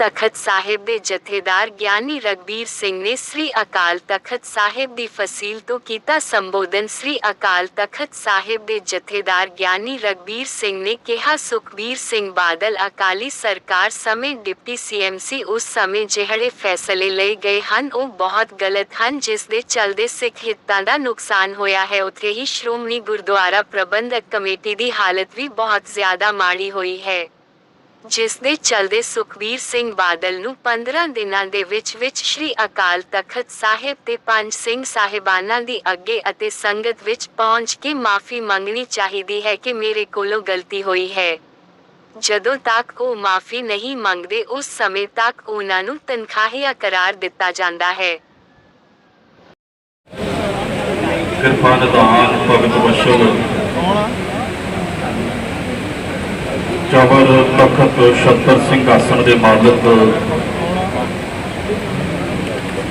ਤਖਤ ਸਾਹਿਬ ਦੇ ਜਥੇਦਾਰ ਗਿਆਨੀ ਰਗਬੀਰ ਸਿੰਘ ਨੇ ਸ੍ਰੀ ਅਕਾਲ ਤਖਤ ਸਾਹਿਬ ਦੀ ਫਸੀਲ ਤੋਂ ਕੀਤਾ ਸੰਬੋਧਨ। ਸ੍ਰੀ ਅਕਾਲ ਤਖਤ ਸਾਹਿਬ ਦੇ ਜਥੇਦਾਰ ਗਿਆਨੀ ਰਗਬੀਰ ਸਿੰਘ ਨੇ ਕਿਹਾ, ਸੁਖਬੀਰ ਸਿੰਘ ਬਾਦਲ ਅਕਾਲੀ ਸਰਕਾਰ ਸਮੇਂ ਡਿਪਟੀ ਸੀਐਮਸੀ ਉਸ ਸਮੇਂ ਜਿਹੜੇ ਫੈਸਲੇ ਲਏ ਗਏ ਹਨ, ਉਹ ਬਹੁਤ ਗਲਤ ਹਨ। ਜਿਸ ਦੇ ਚਲਦੇ ਸਿੱਖ ਹਿੱਤਾਂ ਦਾ ਨੁਕਸਾਨ ਹੋਇਆ ਹੈ। ਉੱਥੇ ਹੀ ਸ਼੍ਰੋਮਣੀ ਗੁਰਦੁਆਰਾ ਪ੍ਰਬੰਧਕ ਕਮੇਟੀ ਦੀ ਹਾਲਤ ਵੀ ਬਹੁਤ ਜ਼ਿਆਦਾ ਮਾੜੀ ਹੋਈ ਹੈ। ਜਿਸ ਦੇ ਚਲਦੇ ਸੁਖਬੀਰ ਸਿੰਘ ਬਾਦਲ ਨੂੰ 15 ਦਿਨਾਂ ਦੇ ਵਿੱਚ ਵਿੱਚ ਸ਼੍ਰੀ ਅਕਾਲ ਤਖਤ ਸਾਹਿਬ ਤੇ ਪੰਜ ਸਿੰਘ ਸਾਹਿਬਾਨਾਂ ਦੀ ਅੱਗੇ ਅਤੇ ਸੰਗਤ ਵਿੱਚ ਪਹੁੰਚ ਕੇ ਮਾਫੀ ਮੰਗਣੀ ਚਾਹੀਦੀ ਹੈ ਕਿ ਮੇਰੇ ਕੋਲੋਂ ਗਲਤੀ ਹੋਈ ਹੈ। ਜਦੋਂ ਤੱਕ ਉਹ ਮਾਫੀ ਨਹੀਂ ਮੰਗਦੇ, ਉਸ ਸਮੇਂ ਤੱਕ ਉਹਨਾਂ ਨੂੰ ਤਨਖਾਹੀਆ ਕਰਾਰ ਦਿੱਤਾ ਜਾਂਦਾ ਹੈ। ਕਿਰਪਾ ਨਿਧਾਨ ਭਗਤ ਵਸ਼ਲ ਚਵਰ ਤਖਤ, ਛੱਤਰ, ਸਿੰਘਾਸਣ ਦੇ ਮਾਲਕ।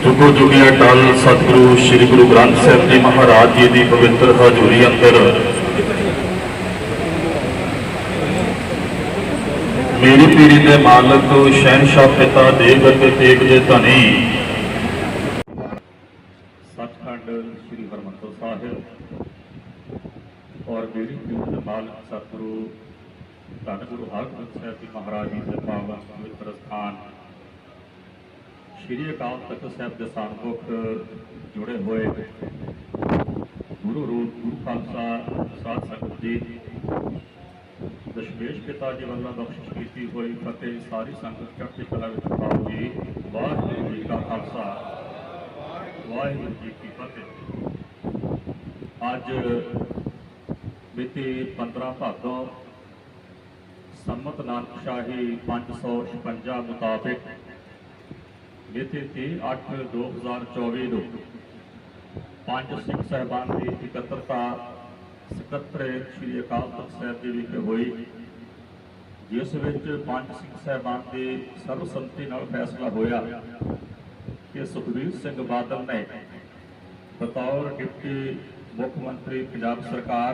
ਜੁਗੋ ਜੁਗਿਆ ਟਲ ਸਤਿਗੁਰੂ ਸ੍ਰੀ ਗੁਰੂ ਗ੍ਰੰਥ ਸਾਹਿਬ ਜੀ ਮਹਾਰਾਜ ਜੀ ਦੀ ਪਵਿੱਤਰ ਹਜ਼ੂਰੀ ਅੰਦਰ। ਮੇਰੀ ਪੀੜੀ ਦੇ ਮਾਲਕ ਸ਼ਹਿਨशाह ਪਿਤਾ, ਦੇਵ ਅਤੇ ਤੇਗ ਦੇ ਧਨੀ। ਸੱਚਖੰਡ ਸ੍ਰੀ ਹਰਮੰਦਰ ਸਾਹਿਬ। ਔਰ ਮੇਰੀ ਪੀੜ ਦੇ ਮਾਲਕ, ਸਤਿਗੁਰੂ ਧੰਨ ਗੁਰੂ ਹਰਗੋਬਿੰਦ ਸਾਹਿਬ ਜੀ ਮਹਾਰਾਜ ਜੀ ਦੇ ਪਾਵਨ ਪਵਿੱਤਰ ਸਥਾਨ। ਸ੍ਰੀ ਅਕਾਲ ਤਖਤ ਸਾਹਿਬ ਦੇ ਸਾਨਮੁਖ ਜੁੜੇ ਹੋਏ ਗੁਰੂ ਰੂਪ, ਗੁਰੂ ਖਾਲਸਾ, ਸਾਧ ਸੰਗਤ ਜੀ। ਦਸ਼ਮੇਸ਼ ਪਿਤਾ ਜੀ ਵੱਲੋਂ ਬਖਸ਼ਿਸ਼ ਕੀਤੀ ਹੋਈ ਫਤਿਹ ਸਾਰੀ ਸੰਗਤ ਚੜ੍ਹਦੀ ਕਲਾ ਵਿੱਚ ਪਾਓ ਜੀ। ਵਾਹਿਗੁਰੂ ਜੀ ਕਾ ਖਾਲਸਾ। ਵਾਹਿਗੁਰੂ ਜੀ ਕੀ ਫਤਿਹ। ਅੱਜ ਮਿਤੀ 15 ਭਾਦੋਂ ਸੰਮਤ ਨਾਨਕ ਸ਼ਾਹੀ 556 ਮੁਤਾਬਿਕ ਮਿਤੀ 30/8/2024 ਨੂੰ ਪੰਜ ਸਿੱਖ ਸਹਿਬਾਨ ਦੀ ਇਕੱਤਰਤਾ ਸਕੱਤਰੇਤ ਸ੍ਰੀ ਅਕਾਲ ਤਖਤ ਸਾਹਿਬ ਜੀ ਵਿਖੇ ਹੋਈ, ਜਿਸ ਵਿੱਚ ਪੰਜ ਸਿੱਖ ਸਹਿਬਾਨ ਦੇ ਸਰਬਸੰਮਤੀ ਨਾਲ ਫੈਸਲਾ ਹੋਇਆ ਕਿ ਸੁਖਬੀਰ ਸਿੰਘ ਬਾਦਲ ਨੇ ਬਤੌਰ ਡਿਪਟੀ ਮੁੱਖ ਮੰਤਰੀ ਪੰਜਾਬ ਸਰਕਾਰ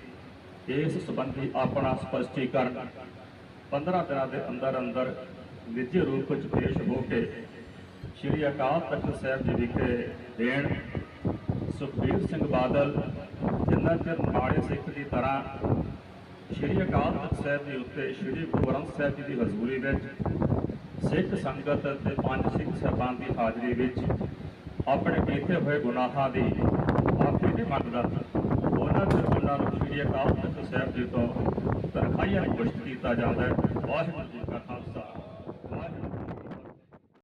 ਇਸ ਸੰਬੰਧੀ ਆਪਣਾ ਸਪਸ਼ਟੀਕਰਨ 15 ਦਿਨਾਂ ਦੇ ਅੰਦਰ ਅੰਦਰ ਨਿੱਜੀ ਰੂਪ ਵਿੱਚ ਪੇਸ਼ ਹੋ ਕੇ ਸ਼੍ਰੀ ਅਕਾਲ ਤਖਤ ਸਾਹਿਬ ਜੀ ਵਿਖੇ ਦੇਣ ਸੁਖਬੀਰ ਸਿੰਘ ਬਾਦਲ ਜਿੰਨਾ ਚਿਰ ਮਾੜੇ ਸਿੱਖ ਦੀ ਤਰ੍ਹਾਂ ਸ਼੍ਰੀ ਅਕਾਲ ਤਖਤ ਸਾਹਿਬ ਦੇ ਉੱਤੇ ਸ਼੍ਰੀ ਗੁਰੂ ਗ੍ਰੰਥ ਸਾਹਿਬ ਜੀ ਦੀ ਹਜ਼ੂਰੀ ਵਿੱਚ ਸਿੱਖ ਸੰਗਤ ਅਤੇ ਪੰਜ ਸਿੱਖ ਸਾਹਿਬਾਨ ਦੀ ਹਾਜ਼ਰੀ ਵਿੱਚ ਆਪਣੇ ਕੀਤੇ ਹੋਏ ਗੁਨਾਹਾਂ ਦੀ ਮਾਫੀ ਨਹੀਂ ਮੰਗਦਾ ਉਹਨਾਂ ਚਿਰ ਸ਼੍ਰੀ ਅਕਾਲ ਤਖਤ ਸਾਹਿਬ ਜੀ ਤੋਂ ਤਨਖਾਹੀਆਂ ਘੋਸ਼ਿਤ ਕੀਤਾ ਜਾਂਦਾ ਹੈ। ਵਾਹਿਗੁਰੂ ਜੀ ਕਾ ਖਾਲਸਾ।